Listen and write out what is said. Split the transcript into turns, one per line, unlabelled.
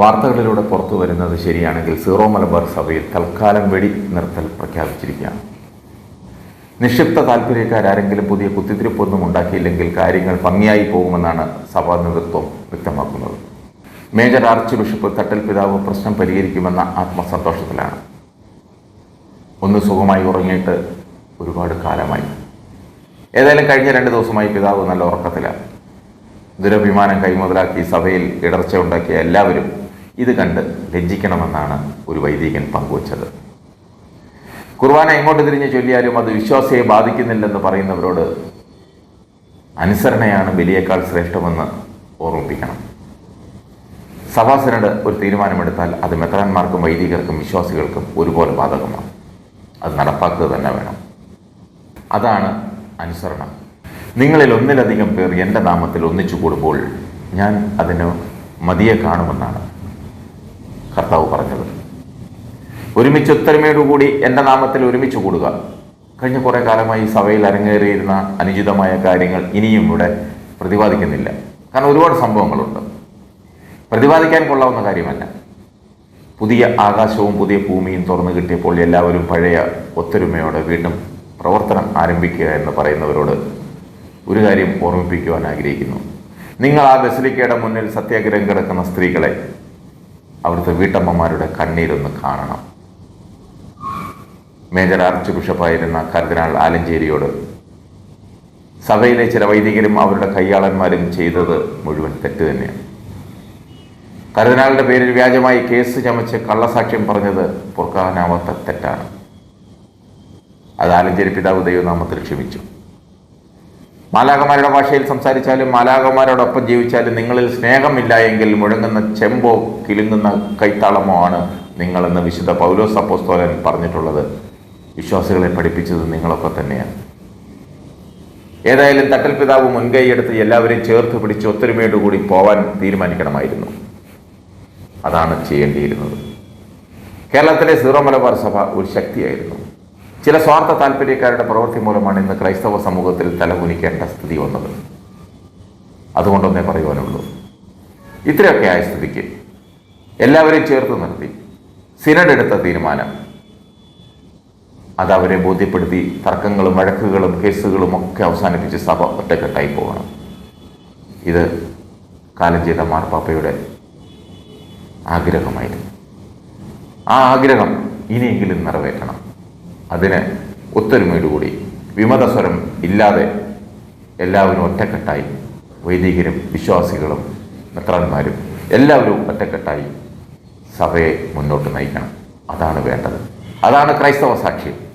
വാർത്തകളിലൂടെ പുറത്തു വരുന്നത് ശരിയാണെങ്കിൽ സീറോ മലബാർ സഭയിൽ തൽക്കാലം വെടി നിർത്തൽ പ്രഖ്യാപിച്ചിരിക്കുകയാണ്. നിക്ഷിപ്ത താല്പര്യക്കാരെങ്കിലും പുതിയ കുത്തിത്തിരിപ്പൊന്നും ഉണ്ടാക്കിയില്ലെങ്കിൽ കാര്യങ്ങൾ ഭംഗിയായി പോകുമെന്നാണ് സഭാ നേതൃത്വം വ്യക്തമാക്കുന്നത്. മേജർ ആർച്ച് ബിഷപ്പ് തട്ടൽ പിതാവ് പ്രശ്നം പരിഹരിക്കുമെന്ന ആത്മസന്തോഷത്തിലാണ്. ഒന്ന് സുഖമായി ഉറങ്ങിയിട്ട് ഒരുപാട് കാലമായി. ഏതായാലും കഴിഞ്ഞ രണ്ട് ദിവസമായി പിതാവ് നല്ല ഉറക്കത്തിലാണ്. ദുരഭിമാനം കൈമുതലാക്കി സഭയിൽ ഇടർച്ച ഉണ്ടാക്കിയ എല്ലാവരും ഇത് കണ്ട് ലജ്ജിക്കണമെന്നാണ് ഒരു വൈദികൻ പങ്കുവച്ചത്. കുർബാന എങ്ങോട്ട് തിരിഞ്ഞ് ചൊല്ലിയാലും അത് വിശ്വാസിയെ ബാധിക്കുന്നില്ലെന്ന് പറയുന്നവരോട് അനുസരണയാണ് ബലിയേക്കാൾ ശ്രേഷ്ഠമെന്ന് ഓർമ്മിപ്പിക്കണം. സഭാസിനോട് ഒരു തീരുമാനമെടുത്താൽ അത് മെത്രാന്മാർക്കും വൈദികർക്കും വിശ്വാസികൾക്കും ഒരുപോലെ ബാധകമാണ്. അത് നടപ്പാക്കുക തന്നെ വേണം. അതാണ് അനുസരണം. നിങ്ങളിൽ ഒന്നിലധികം പേർ എന്റെ നാമത്തിൽ ഒന്നിച്ചു കൂടുമ്പോൾ ഞാൻ അതിന് മതിയെ കാണുമെന്നാണ് കർത്താവ് പറഞ്ഞത്. ഒരുമിച്ച് ഒത്തൊരുമയോടുകൂടി എന്റെ നാമത്തിൽ ഒരുമിച്ച് കൂടുക. കഴിഞ്ഞ കുറേ കാലമായി സഭയിൽ അരങ്ങേറിയിരുന്ന അനുചിതമായ കാര്യങ്ങൾ ഇനിയും ഇവിടെ പ്രതിപാദിക്കുന്നില്ല. കാരണം ഒരുപാട് സംഭവങ്ങളുണ്ട്. പ്രതിപാദിക്കാൻ കൊള്ളാവുന്ന കാര്യമല്ല. പുതിയ ആകാശവും പുതിയ ഭൂമിയും തുറന്നു കിട്ടിയപ്പോൾ എല്ലാവരും പഴയ ഒത്തൊരുമയോടെ വീണ്ടും പ്രവർത്തനം ആരംഭിക്കുക എന്ന് പറയുന്നവരോട് ഒരു കാര്യം ഓർമ്മിപ്പിക്കുവാൻ ആഗ്രഹിക്കുന്നു. നിങ്ങൾ ആ ബസിലിക്കയുടെ മുന്നിൽ സത്യാഗ്രഹം കിടക്കുന്ന സ്ത്രീകളെ അവിടുത്തെ വീട്ടമ്മമാരുടെ കണ്ണീരൊന്ന് കാണണം. മേജർ ആർച്ച് ബിഷപ്പായിരുന്ന കർദിനാൾ ആലഞ്ചേരിയോട് സഭയിലെ ചില വൈദികരും അവരുടെ കയ്യാളന്മാരും ചെയ്തത് മുഴുവൻ തെറ്റ് തന്നെയാണ്. കർദിനാളിന്റെ പേരിൽ വ്യാജമായി കേസ് ചമച്ച് കള്ളസാക്ഷ്യം പറഞ്ഞത് പൊറുക്കാനാവാത്ത തെറ്റാണ്. അത് ആലഞ്ചേരി പിതാവ് ദൈവനാമത്തിൽ ക്ഷമിച്ചു. മാലാകമാരുടെ ഭാഷയിൽ സംസാരിച്ചാലും മാലാകമാരോടൊപ്പം ജീവിച്ചാലും നിങ്ങളിൽ സ്നേഹമില്ല എങ്കിൽ മുഴങ്ങുന്ന ചെമ്പോ കിലുങ്ങുന്ന കൈത്താളമോ ആണ് നിങ്ങളെന്ന് വിശുദ്ധ പൗലോസ് അപ്പോസ്തോലൻ പറഞ്ഞിട്ടുള്ളത്. വിശ്വാസികളെ പഠിപ്പിച്ചത് നിങ്ങളൊക്കെ തന്നെയാണ്. ഏതായാലും തട്ടൽ പിതാവ് മുൻകൈയെടുത്ത് എല്ലാവരെയും ചേർത്ത് പിടിച്ച് ഒത്തൊരുമയോടുകൂടി പോവാൻ തീരുമാനിക്കണമായിരുന്നു. അതാണ് ചെയ്യേണ്ടിയിരുന്നത്. കേരളത്തിലെ സീറോ മലബാർ സഭ ഒരു ശക്തിയായിരുന്നു. ചില സ്വാർത്ഥ താല്പര്യക്കാരുടെ പ്രവൃത്തി മൂലമാണ് ഇന്ന് ക്രൈസ്തവ സമൂഹത്തിൽ തലകുനിക്കേണ്ട സ്ഥിതി വന്നത്. അതുകൊണ്ടൊന്നേ പറയുവാനുള്ളൂ. ഇത്രയൊക്കെ ആയ സ്ഥിതിക്ക് എല്ലാവരെയും ചേർത്ത് നിർത്തി സിനഡ് എടുത്ത തീരുമാനം. അത് അവരെ ബോധ്യപ്പെടുത്തി തർക്കങ്ങളും വഴക്കുകളും കേസുകളും ഒക്കെ അവസാനിപ്പിച്ച് സഭ ഒറ്റക്കെട്ടായി പോകണം. ഇത് കാലം ചെയ്ത മാർപ്പാപ്പയുടെ ആഗ്രഹമായിരുന്നു. ആ ആഗ്രഹം ഇനിയെങ്കിലും നിറവേറ്റണം. അതിന് ഒത്തൊരുമയോടുകൂടി വിമതസ്വരം ഇല്ലാതെ എല്ലാവരും ഒറ്റക്കെട്ടായി വൈദികരും വിശ്വാസികളും മെത്രാന്മാരും എല്ലാവരും ഒറ്റക്കെട്ടായി സഭയെ മുന്നോട്ട് നയിക്കണം. അതാണ് വേണ്ടത്. അതാണ് ക്രൈസ്തവ സാക്ഷ്യം.